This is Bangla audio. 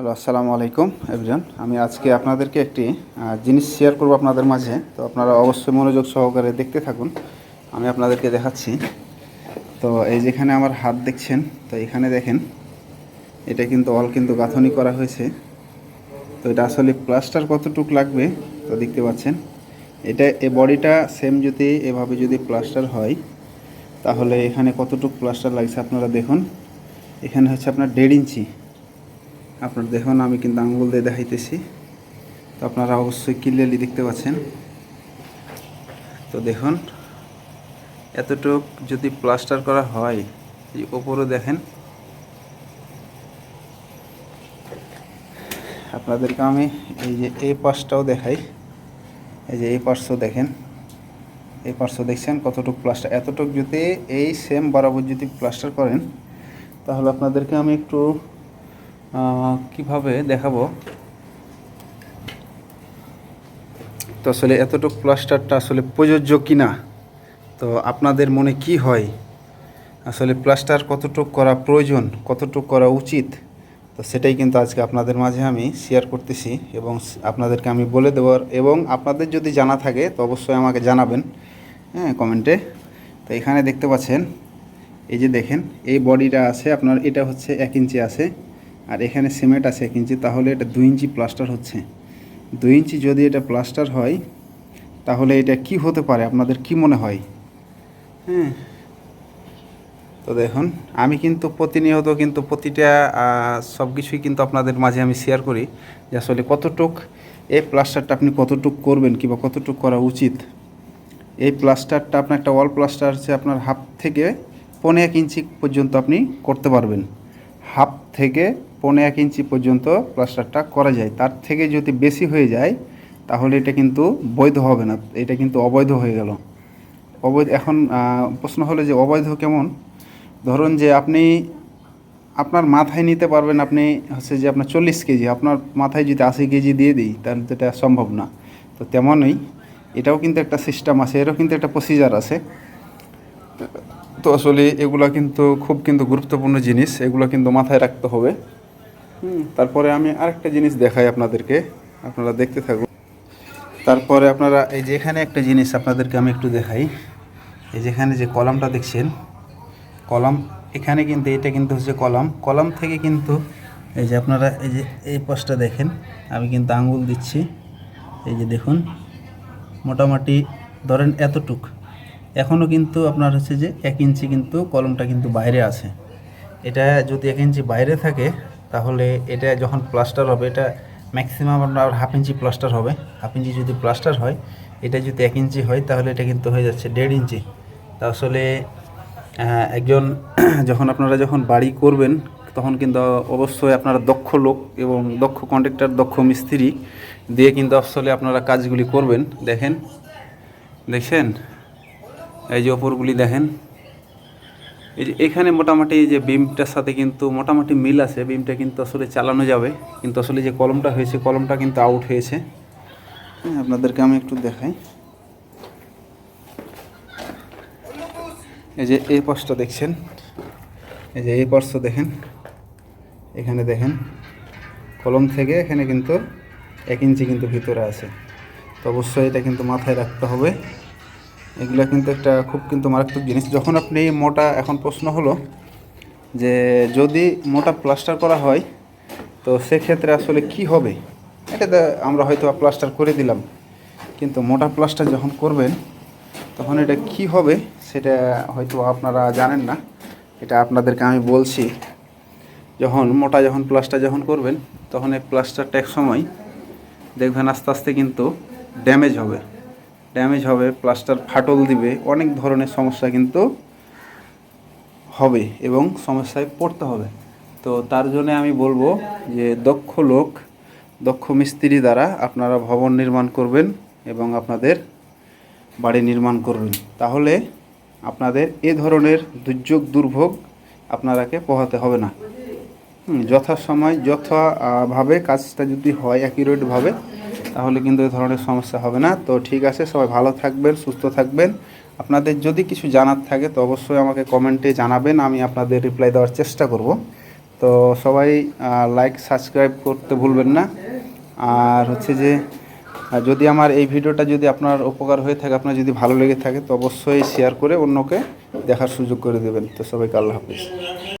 হ্যালো আসসালামু আলাইকুম এভরিওয়ান আমি আজকে আপনাদেরকে একটি জিনিস শেয়ার করব আপনাদের মাঝে। তো আপনারা অবশ্যই মনোযোগ সহকারে দেখতে থাকুন। আমি আপনাদেরকে দেখাচ্ছি। তো এই যেখানে আমার হাত দেখছেন, তো এখানে দেখেন, এটা কিন্তু অল কিন্তু গাঁথনি করা হয়েছে। তো এটা আসলে প্লাস্টার কতটুক লাগবে, তো দেখতে পাচ্ছেন। এটা, এ বডিটা সেম যদি এভাবে যদি প্লাস্টার হয়, তাহলে এখানে কতটুক প্লাস্টার লাগছে আপনারা দেখুন। এখানে হচ্ছে আপনার দেড় ইঞ্চি। আপনার দেখুন আমি কিন্তু আঙ্গুল দিয়ে দেখাইতেছি। তো আপনারা অবশ্যই ক্লিয়ারলি দেখতে পাচ্ছেন। তো দেখুন, এতটুক যদি প্লাস্টার করা হয়, এই ওপরে দেখেন। আপনাদেরকে আমি এই যে এই পাশটাও দেখাই। এই যে এই পার্শ্ব দেখেন। এই পাশও দেখছেন কতটুক প্লাস্টার এতটুক যদি এই সেম বরাবর যদি প্লাস্টার করেন, তাহলে আপনাদেরকে আমি একটু কীভাবে দেখাবো? তো আসলে এতটুকু প্লাস্টারটা আসলে প্রযোজ্য কিনা? তো আপনাদের মনে কি হয়? আসলে প্লাস্টার কতটুক করা প্রয়োজন, কতটুক করা উচিত? তো সেটাই কিন্তু আজকে আপনাদের মাঝে আমি শেয়ার করতেছি এবং আপনাদেরকে আমি বলে দেওয়ার এবং আপনাদের যদি জানা থাকে, তো অবশ্যই আমাকে জানাবেন হ্যাঁ কমেন্টে। তো এখানে দেখতে পাচ্ছেন, এই যে দেখেন, এই বডিটা আছে, আপনার এটা হচ্ছে এক ইঞ্চি আছে। আর এখানে সিমেন্ট আছে এক ইঞ্চি, তাহলে এটা দুই ইঞ্চি প্লাস্টার হচ্ছে। দুই ইঞ্চি যদি এটা প্লাস্টার হয়, তাহলে এটা কি হতে পারে? আপনাদের কি মনে হয়? হ্যাঁ। তো দেখুন, আমি কিন্তু প্রতিনিয়ত কিন্তু প্রতিটা সব কিছুই কিন্তু আপনাদের মাঝে আমি শেয়ার করি যে আসলে কতটুক এই প্লাস্টারটা আপনি কতটুক করবেন কিংবা কতটুক করা উচিত। এই প্লাস্টারটা আপনার একটা ওয়াল প্লাস্টার হচ্ছে আপনার হাফ থেকে পৌনে এক ইঞ্চি পর্যন্ত আপনি করতে পারবেন। হাফ থেকে পৌনে এক ইঞ্চি পর্যন্ত প্লাস্টারটা করা যায়। তার থেকে যদি বেশি হয়ে যায়, তাহলে এটা কিন্তু বৈধ হবে না। এটা কিন্তু অবৈধ হয়ে গেল। অবৈধ, এখন প্রশ্ন হলো যে অবৈধ কেমন? ধরুন যে আপনি, আপনার মাথায় নিতে পারবেন আপনি হচ্ছে যে আপনার চল্লিশ কেজি, আপনার মাথায় যদি আশি কেজি দিয়ে দিই, তাহলে তো এটা সম্ভব না। তো তেমনই এটাও কিন্তু একটা সিস্টেম আছে, এরও কিন্তু একটা প্রসিজার আছে। তো আসলে এগুলো কিন্তু খুব কিন্তু গুরুত্বপূর্ণ জিনিস, এগুলো কিন্তু মাথায় রাখতে হবে। তারপরে আমি আরেকটা জিনিস দেখাই আপনাদেরকে। আপনারা দেখতে থাকুন। তারপরে আপনারা এই যে এখানে একটা জিনিস আপনাদেরকে আমি একটু দেখাই। এই যেখানে যে কলামটা দেখছেন, কলাম, এখানে কিন্তু এটা কিন্তু হচ্ছে কলাম। কলাম থেকে কিন্তু এই যে আপনারা এই যে এই পাশটা দেখেন, আমি কিন্তু আঙ্গুল দিচ্ছি। এই যে দেখুন, মোটামুটি ধরেন এতটুক। এখনও কিন্তু আপনার হচ্ছে যে এক ইঞ্চি কিন্তু কলমটা কিন্তু বাইরে আছে। এটা যদি এক ইঞ্চি বাইরে থাকে তাহলে এটা যখন প্লাস্টার হবে, এটা ম্যাক্সিমাম আপনার হাফ ইঞ্চি প্লাস্টার হবে। হাফ ইঞ্চি যদি প্লাস্টার হয়, এটা যদি এক ইঞ্চি হয়, তাহলে এটা কিন্তু হয়ে যাচ্ছে দেড় ইঞ্চি তা আসলে একজন যখন আপনারা যখন বাড়ি করবেন, তখন কিন্তু অবশ্যই আপনারা দক্ষ লোক এবং দক্ষ কন্ট্রাক্টর দক্ষ মিস্ত্রি দিয়ে কিন্তু আসলে আপনারা কাজগুলি করবেন। দেখেন দেখছেন এই যে ওপরগুলি দেখেন। এই যে এখানে মোটামুটি যে বিমটার সাথে কিন্তু মোটামুটি মিল আছে বিমটা কিন্তু আসলে চালানো যাবে। কিন্তু আসলে যে কলমটা হয়েছে কলমটা কিন্তু আউট হয়েছে। হ্যাঁ, আপনাদেরকে আমি একটু দেখাই। এই যে এই পাশটা দেখছেন? এই যে এই পাশটা দেখেন। এখানে দেখেন কলম থেকে এখানে কিন্তু এক ইঞ্চি কিন্তু ভিতরে আছে। তো অবশ্যই এটা কিন্তু মাথায় রাখতে হবে। এগুলা কিন্তু একটা খুব কিন্তু মারাত্মক জিনিস। যখন আপনি মোটা এখন প্রশ্ন হলো যে যদি মোটা প্লাস্টার করা হয়, তো সেক্ষেত্রে আসলে কি হবে? এটা আমরা হয়তো প্লাস্টার করে দিলাম। কিন্তু মোটা প্লাস্টার যখন করবেন, তখন এটা কি হবে সেটা হয়তো আপনারা জানেন না। এটা আপনাদেরকে আমি বলছি, যখন মোটা যখন প্লাস্টার যখন করবেন, তখন এই প্লাস্টারটা এক সময় দেখবেন আস্তে আস্তে কিন্তু ড্যামেজ হবে। ড্যামেজ হবে প্লাস্টার ফাটল দিবে, অনেক ধরনের সমস্যা কিন্তু হবে এবং সমস্যায় পড়তে হবে। তো তার জন্য আমি বলব যে দক্ষ লোক, দক্ষ মিস্ত্রি দ্বারা আপনারা ভবন নির্মাণ করবেন এবং আপনাদের বাড়ি নির্মাণ করবেন। তাহলে আপনাদের এ ধরনের দুর্যোগ, দুর্ভোগ আপনারাকে পোহাতে হবে না। যথাসময়, যথাভাবে কাজটা যদি হয় অ্যাকিউরেটভাবে তাহলে কিন্তু এই ধরনের সমস্যা হবে না। তো ঠিক আছে, সবাই ভালো থাকবেন, সুস্থ থাকবেন। আপনাদের যদি কিছু জানার থাকে, তো অবশ্যই আমাকে কমেন্টে জানাবেন, আমি আপনাদের রিপ্লাই দেওয়ার চেষ্টা করব। তো সবাই লাইক সাবস্ক্রাইব করতে ভুলবেন না। আর হচ্ছে যে যদি আমার এই ভিডিওটা যদি আপনার উপকার হয়ে থাকে, আপনার যদি ভালো লেগে থাকে, তো অবশ্যই শেয়ার করে অন্যকে দেখার সুযোগ করে দেবেন। তো সবাইকে আল্লাহ হাফিজ।